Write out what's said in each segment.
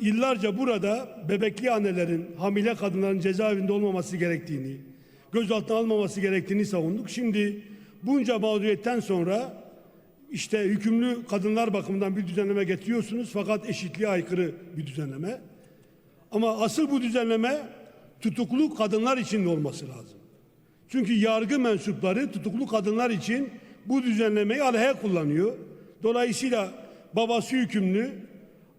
yıllarca burada bebekli annelerin, hamile kadınların cezaevinde olmaması gerektiğini, gözaltına almaması gerektiğini savunduk. Şimdi bunca mağduriyetten sonra işte hükümlü kadınlar bakımından bir düzenleme getiriyorsunuz fakat eşitliğe aykırı bir düzenleme. Ama asıl bu düzenleme tutuklu kadınlar için de olması lazım. Çünkü yargı mensupları tutuklu kadınlar için bu düzenlemeyi aleyhe kullanıyor. Dolayısıyla babası hükümlü,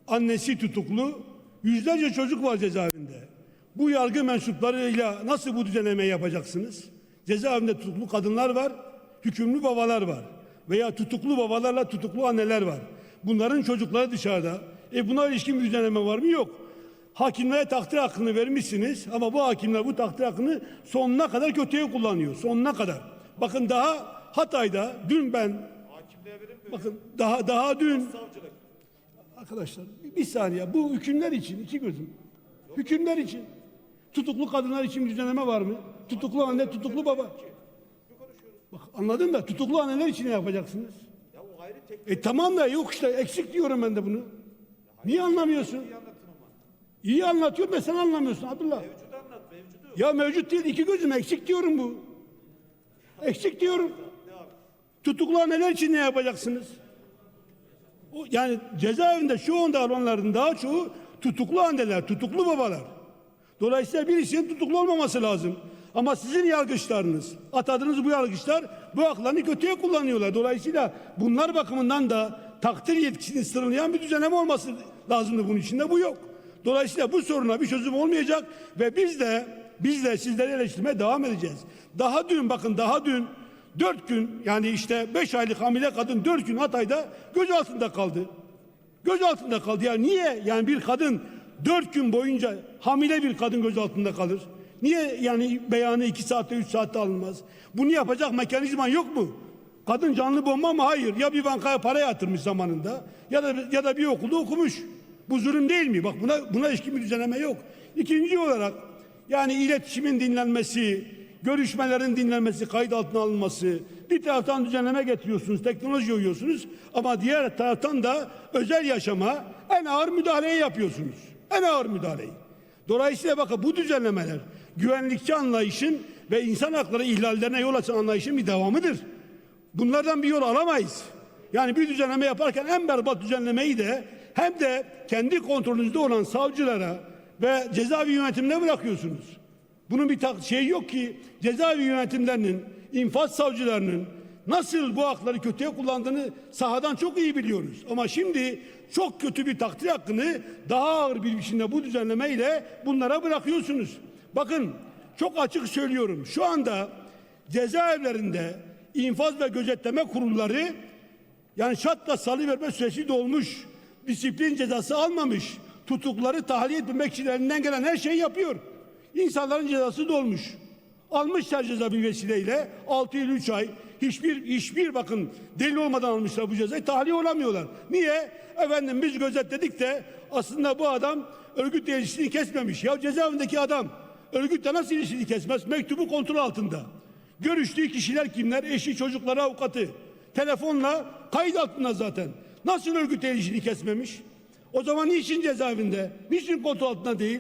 annesi tutuklu, yüzlerce çocuk var cezaevinde. Bu yargı mensuplarıyla nasıl bu düzenlemeyi yapacaksınız? Cezaevinde tutuklu kadınlar var, hükümlü babalar var. Veya tutuklu babalarla tutuklu anneler var. Bunların çocukları dışarıda. E buna ilişkin bir düzenleme var mı? Yok. Hakimlere takdir hakkını vermişsiniz ama bu hakimler bu takdir hakkını sonuna kadar kötüye kullanıyor. Sonuna kadar. Bakın daha Hatay'da dün ben bakın daha daha dün arkadaşlar bir, bir saniye bu hükümler için iki gözüm. Hükümler için. Tutuklu kadınlar için düzenleme var mı? Tutuklu anne, tutuklu baba. Bak anladın da tutuklu anneler için ne yapacaksınız? E tamam da yok işte eksik diyorum ben de bunu. Niye anlamıyorsun? İyi anlatıyorum da sen anlamıyorsun Abdullah. Mevcudu anlat mevcudu. Ya mevcut değil iki gözüm eksik diyorum bu. Eksik diyorum. Tutuklu anneler için ne yapacaksınız? Yani cezaevinde şu anda olanların daha çoğu tutuklu anneler, tutuklu babalar. Dolayısıyla birisinin tutuklu olmaması lazım. Ama sizin yargıçlarınız, atadığınız bu yargıçlar bu haklarını kötüye kullanıyorlar. Dolayısıyla bunlar bakımından da takdir yetkisini sınırlayan bir düzenleme olması lazımdı bunun içinde. Bu yok. Dolayısıyla bu soruna bir çözüm olmayacak ve biz de biz de sizleri eleştirmeye devam edeceğiz. Daha dün bakın daha dün dört gün yani işte beş aylık hamile kadın dört gün Hatay'da gözaltında kaldı. Gözaltında kaldı. Ya niye yani bir kadın dört gün boyunca hamile bir kadın gözaltında kalır? Niye yani beyanı iki saatte üç saatte alınmaz? Bunu yapacak mekanizman yok mu? Kadın canlı bomba mı? Hayır. Ya bir bankaya para yatırmış zamanında ya da ya da bir okulda okumuş. Bu zulüm değil mi? Bak buna buna ilişkin bir düzenleme yok. İkinci olarak yani iletişimin dinlenmesi, görüşmelerin dinlenmesi, kayıt altına alınması, bir taraftan düzenleme getiriyorsunuz, teknoloji uyuyorsunuz ama diğer taraftan da özel yaşama en ağır müdahaleyi yapıyorsunuz. En ağır müdahaleyi. Dolayısıyla bakın bu düzenlemeler güvenlikçi anlayışın ve insan hakları ihlallerine yol açan anlayışın bir devamıdır. Bunlardan bir yol alamayız. Yani bir düzenleme yaparken en berbat düzenlemeyi de hem de kendi kontrolünüzde olan savcılara ve cezaevi yönetimine bırakıyorsunuz. Bunun bir tak- şey yok ki cezaevi yönetimlerinin, infaz savcılarının nasıl bu hakları kötüye kullandığını sahadan çok iyi biliyoruz. Ama şimdi çok kötü bir takdir hakkını daha ağır bir biçimde bu düzenlemeyle bunlara bırakıyorsunuz. Bakın çok açık söylüyorum. Şu anda cezaevlerinde infaz ve gözetleme kurulları yani şartla salıverme süresi dolmuş. Disiplin cezası almamış. Tutukları tahliye etmek için elinden gelen her şeyi yapıyor. İnsanların cezası dolmuş. Almışlar ceza bir vesileyle 6 yıl 3 ay hiçbir hiçbir bakın delil olmadan almışlar bu cezayı tahliye olamıyorlar. Niye? Efendim biz gözetledik de aslında bu adam örgütle ilişkisini kesmemiş. Ya cezaevindeki adam örgütle nasıl ilişkisini kesmez? Mektubu kontrol altında. Görüştüğü kişiler kimler? Eşi, çocukları, avukatı. Telefonla kayıt altında zaten. Nasıl örgüt ilişkini kesmemiş? O zaman niçin cezaevinde? Niçin kontrol altında değil?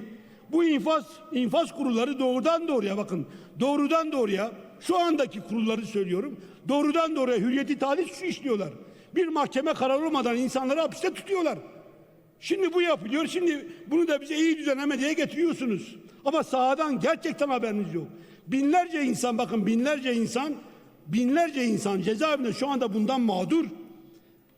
Bu infaz infaz kurulları doğrudan doğruya bakın. Doğrudan doğruya şu andaki kurulları söylüyorum. Doğrudan doğruya hürriyeti talih suçu işliyorlar. Bir mahkeme kararı olmadan insanları hapiste tutuyorlar. Şimdi bu yapılıyor. Şimdi bunu da bize iyi düzenleme diye getiriyorsunuz. Ama sahadan gerçekten haberiniz yok. Binlerce insan bakın binlerce insan binlerce insan cezaevinde şu anda bundan mağdur.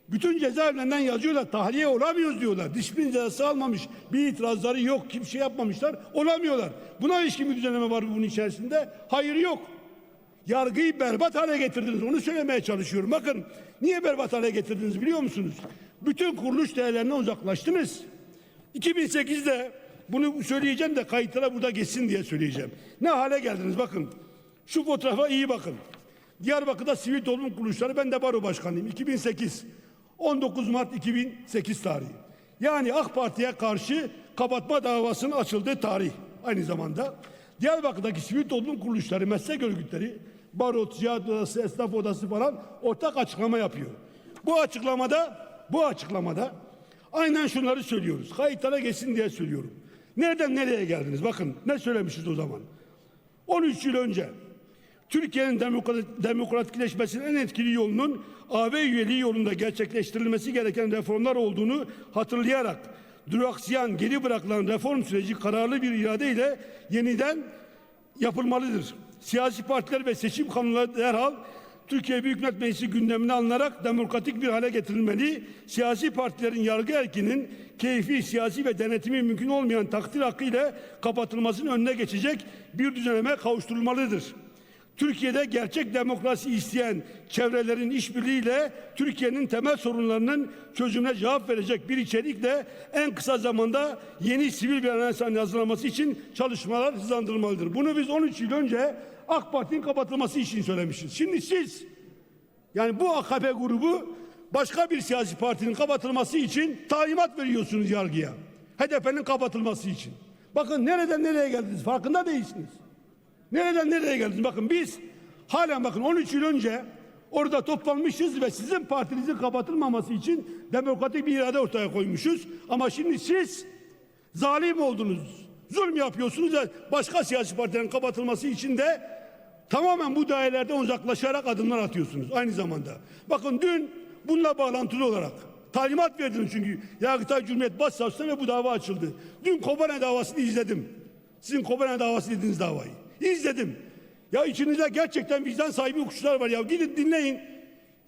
Bütün cezaevlerinden yazıyorlar tahliye olamıyoruz diyorlar. Disiplin cezası almamış. Bir itirazları yok. Kimse şey yapmamışlar. Olamıyorlar. Buna ilişkin bir düzenleme var bunun içerisinde? Hayır yok. Yargıyı berbat hale getirdiniz. Onu söylemeye çalışıyorum. Bakın niye berbat hale getirdiniz biliyor musunuz? Bütün kuruluş değerlerinden uzaklaştınız. 2008'de bunu söyleyeceğim de kayıtlara burada geçsin diye söyleyeceğim. Ne hale geldiniz bakın. Şu fotoğrafa iyi bakın. Diyarbakır'da sivil toplum kuruluşları ben de baro başkanıyım. 2008. 19 Mart 2008 tarihi. Yani AK Parti'ye karşı kapatma davasının açıldığı tarih aynı zamanda. Diyarbakır'daki sivil toplum kuruluşları, meslek örgütleri, baro, ticaret odası, esnaf odası falan ortak açıklama yapıyor. Bu açıklamada, bu açıklamada Aynen şunları söylüyoruz. Kayıtlara geçsin diye söylüyorum. Nereden nereye geldiniz? Bakın ne söylemişiz o zaman. 13 yıl önce Türkiye'nin demokrat, demokratikleşmesinin en etkili yolunun AB üyeliği yolunda gerçekleştirilmesi gereken reformlar olduğunu hatırlayarak duraksayan, geri bırakılan reform süreci kararlı bir iradeyle yeniden yapılmalıdır. Siyasi partiler ve seçim kanunları derhal Türkiye Büyük Millet Meclisi gündemine alınarak demokratik bir hale getirilmeli. Siyasi partilerin yargı erkinin keyfi, siyasi ve denetimi mümkün olmayan takdir hakkı ile kapatılmasının önüne geçecek bir düzenleme kavuşturulmalıdır. Türkiye'de gerçek demokrasi isteyen çevrelerin işbirliğiyle Türkiye'nin temel sorunlarının çözümüne cevap verecek bir içerikle en kısa zamanda yeni sivil bir anayasanın hazırlanması için çalışmalar hızlandırılmalıdır. Bunu biz 13 yıl önce AK Parti'nin kapatılması için söylemişiz. Şimdi siz yani bu AKP grubu başka bir siyasi partinin kapatılması için talimat veriyorsunuz yargıya. HDP'nin kapatılması için. Bakın nereden nereye geldiniz farkında değilsiniz. Nereden nereye geldiniz? Bakın biz halen bakın 13 yıl önce orada toplanmışız ve sizin partinizin kapatılmaması için demokratik bir irade ortaya koymuşuz. Ama şimdi siz zalim oldunuz. Zulm yapıyorsunuz ve başka siyasi partilerin kapatılması için de tamamen bu dairelerden uzaklaşarak adımlar atıyorsunuz aynı zamanda. Bakın dün bununla bağlantılı olarak talimat verdiniz çünkü Yargıtay Cumhuriyet Başsavcısına ve bu dava açıldı. Dün Kobane davasını izledim. Sizin Kobane davası dediğiniz davayı. İzledim. Ya içinizde gerçekten vicdan sahibi hukukçular var ya. Gidin dinleyin.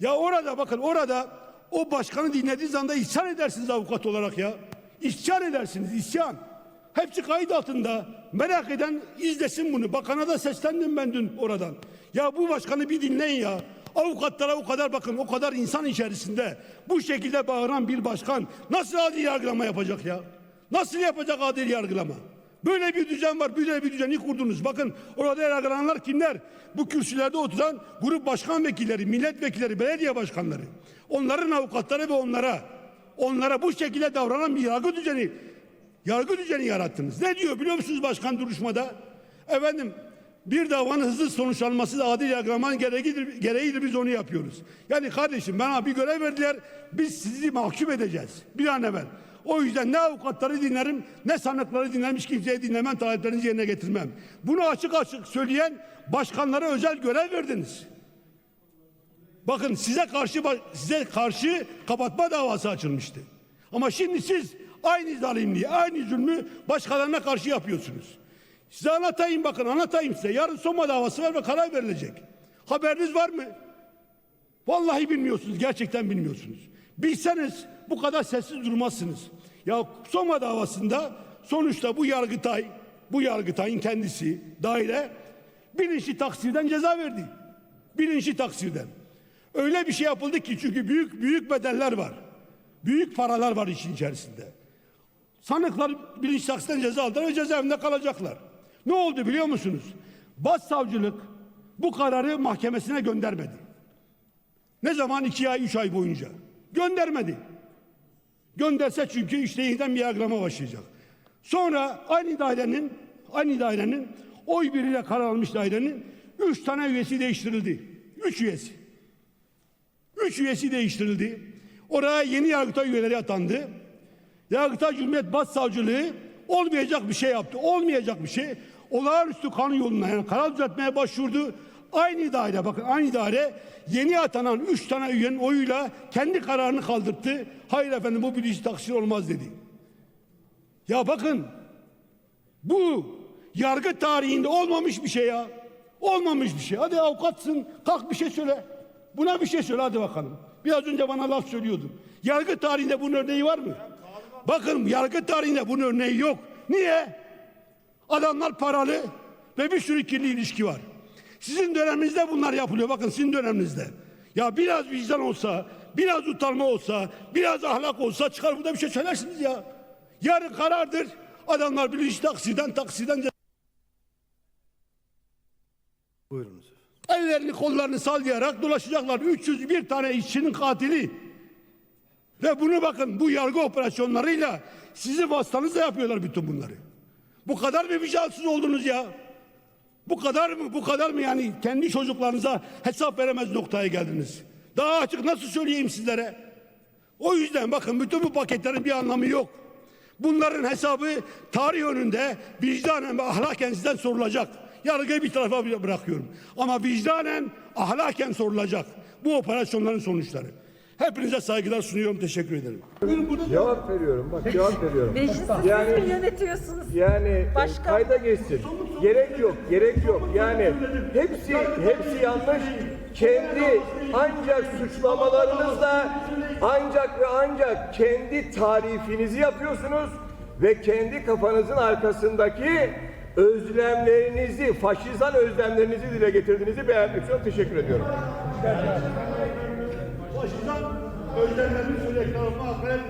Ya orada bakın orada o başkanı dinlediğiniz anda isyan edersiniz avukat olarak ya. İsyan edersiniz isyan. Hepsi kayıt altında. Merak eden izlesin bunu. Bakana da seslendim ben dün oradan. Ya bu başkanı bir dinleyin ya. Avukatlara o kadar bakın o kadar insan içerisinde bu şekilde bağıran bir başkan nasıl adil yargılama yapacak ya? Nasıl yapacak adil yargılama? Böyle bir düzen var, böyle bir düzeni kurdunuz. Bakın orada yargılananlar kimler? Bu kürsülerde oturan grup başkan vekilleri, milletvekilleri, belediye başkanları. Onların avukatları ve onlara, onlara bu şekilde davranan bir yargı düzeni, yargı düzeni yarattınız. Ne diyor biliyor musunuz başkan duruşmada? Efendim bir davanın hızlı sonuçlanması da adil yargılamanın gereğidir, gereğidir biz onu yapıyoruz. Yani kardeşim bana bir görev verdiler, biz sizi mahkum edeceğiz bir an evvel. O yüzden ne avukatları dinlerim ne sanıkları dinlerim hiç kimseyi dinlemem taleplerinizi yerine getirmem. Bunu açık açık söyleyen başkanlara özel görev verdiniz. Bakın size karşı size karşı kapatma davası açılmıştı. Ama şimdi siz aynı zalimliği, aynı zulmü başkalarına karşı yapıyorsunuz. Size anlatayım bakın anlatayım size. Yarın Soma davası var ve karar verilecek. Haberiniz var mı? Vallahi bilmiyorsunuz. Gerçekten bilmiyorsunuz. Bilseniz bu kadar sessiz durmazsınız. Ya Soma davasında sonuçta bu Yargıtay, bu Yargıtay'ın kendisi daire bilinçli taksirden ceza verdi. Bilinçli taksirden. Öyle bir şey yapıldı ki çünkü büyük büyük bedeller var. Büyük paralar var işin içerisinde. Sanıklar bilinçli taksirden ceza aldılar ve cezaevinde kalacaklar. Ne oldu biliyor musunuz? Başsavcılık bu kararı mahkemesine göndermedi. Ne zaman? iki ay, üç ay boyunca. Göndermedi. Gönderse çünkü işte yeniden bir yargılama başlayacak. Sonra aynı dairenin, aynı dairenin oy biriyle karar almış dairenin üç tane üyesi değiştirildi. Üç üyesi. Üç üyesi değiştirildi. Oraya yeni Yargıtay üyeleri atandı. Yargıtay Cumhuriyet Başsavcılığı olmayacak bir şey yaptı. Olmayacak bir şey. Olağanüstü kanun yoluna yani karar düzeltmeye başvurdu. Aynı daire bakın aynı daire yeni atanan üç tane üyenin oyuyla kendi kararını kaldırdı. Hayır efendim bu bilinçli taksir olmaz dedi. Ya bakın bu yargı tarihinde olmamış bir şey ya. Olmamış bir şey. Hadi avukatsın kalk bir şey söyle. Buna bir şey söyle hadi bakalım. Biraz önce bana laf söylüyordun. Yargı tarihinde bunun örneği var mı? Bakın yargı tarihinde bunun örneği yok. Niye? Adamlar paralı ve bir sürü kirli ilişki var. Sizin döneminizde bunlar yapılıyor. Bakın sizin döneminizde. Ya biraz vicdan olsa, biraz utanma olsa, biraz ahlak olsa çıkar burada bir şey söylersiniz ya. Yarın karardır. Adamlar bilinç taksiden taksiden Buyurunuz. ellerini kollarını sallayarak dolaşacaklar. 301 tane işçinin katili. Ve bunu bakın bu yargı operasyonlarıyla sizi vasıtanızla yapıyorlar bütün bunları. Bu kadar mı vicdansız oldunuz ya? Bu kadar mı? Bu kadar mı yani kendi çocuklarınıza hesap veremez noktaya geldiniz? Daha açık nasıl söyleyeyim sizlere? O yüzden bakın bütün bu paketlerin bir anlamı yok. Bunların hesabı tarih önünde vicdanen ve ahlaken sizden sorulacak. Yargıyı bir tarafa bırakıyorum. Ama vicdanen, ahlaken sorulacak. Bu operasyonların sonuçları. Hepinize saygılar sunuyorum. Teşekkür ederim. Cevap veriyorum. Bak cevap veriyorum. Meclisi Yani- siz mi yönetiyorsunuz? Yani e, Başka- kayda geçsin. Gerek yok, gerek yok. Yani hepsi hepsi yanlış. Kendi ancak suçlamalarınızla ancak ve ancak kendi tarifinizi yapıyorsunuz ve kendi kafanızın arkasındaki özlemlerinizi, faşizan özlemlerinizi dile getirdiğinizi beğenmek istiyorum. Teşekkür ediyorum. Başından özlemlerini sürekli alma akrep.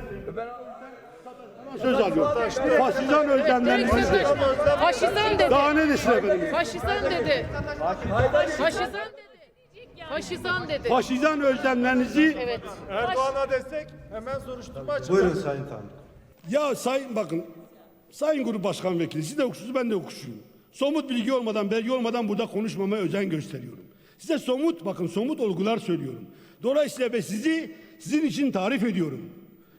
Söz alıyorum. Faşizan özlemlerinizi. Faşizan dedi. Daha ne desin efendim? Faşizan dedi. Faşizan dedi. Faşizan dedi. Faşizan özlemlerinizi Evet. Erdoğan'a destek hemen soruşturma açıldı. Buyurun Sayın Tanrı. Ya sayın bakın sayın grup başkan vekili siz de hukukçusunuz ben de hukukçuyum. Somut bilgi olmadan belge olmadan burada konuşmamaya özen gösteriyorum. Size somut bakın somut olgular söylüyorum. Dolayısıyla ve sizi sizin için tarif ediyorum.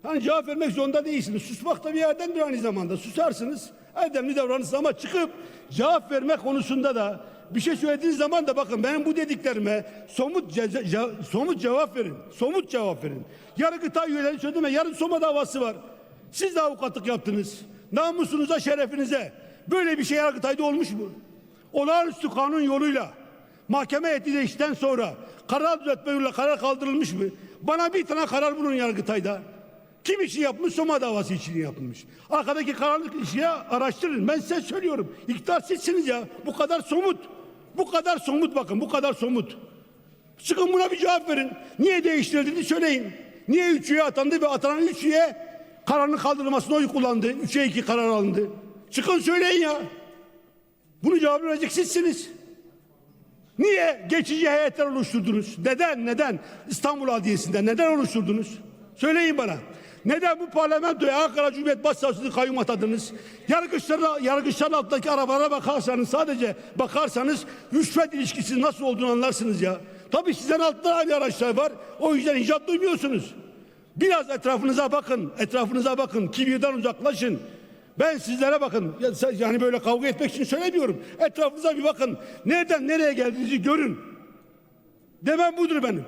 Hani cevap vermek zorunda değilsiniz. Susmak da bir yerdendir aynı zamanda. Susarsınız. Erdemli davranırsınız ama çıkıp cevap verme konusunda da bir şey söylediğiniz zaman da bakın benim bu dediklerime somut ceza- ce- somut cevap verin. Somut cevap verin. Yargıtay üyeleri söyleme. Yarın Soma davası var. Siz de avukatlık yaptınız. Namusunuza, şerefinize. Böyle bir şey Yargıtay'da olmuş mu? Olağanüstü kanun yoluyla mahkeme heyeti değiştikten sonra karar düzeltme yoluyla karar kaldırılmış mı? Bana bir tane karar bulun Yargıtay'da. Kim için yapmış? Soma davası için yapmış. Arkadaki karanlık işi araştırın. Ben size söylüyorum. İktidar sizsiniz ya. Bu kadar somut. Bu kadar somut bakın. Bu kadar somut. Çıkın buna bir cevap verin. Niye değiştirildiğini söyleyin. Niye üç üye atandı ve atanan üç üye kararın kaldırılmasına oy kullandı. Üçe iki karar alındı. Çıkın söyleyin ya. Bunu cevap verecek sizsiniz. Niye geçici heyetler oluşturdunuz? Neden? Neden? İstanbul Adliyesi'nde neden oluşturdunuz? Söyleyin bana. Neden bu parlamentoya Ankara Cumhuriyet Başsavcılığı kayyum atadınız? Yargıçlara, yargıçların altındaki arabalara bakarsanız sadece bakarsanız rüşvet ilişkisi nasıl olduğunu anlarsınız ya. Tabii sizden altta aynı araçlar var. O yüzden icat duymuyorsunuz. Biraz etrafınıza bakın. Etrafınıza bakın. Kibirden uzaklaşın. Ben sizlere bakın. Ya- Yani böyle kavga etmek için söylemiyorum. Etrafınıza bir bakın. Nereden nereye geldiğinizi görün. Demem budur benim.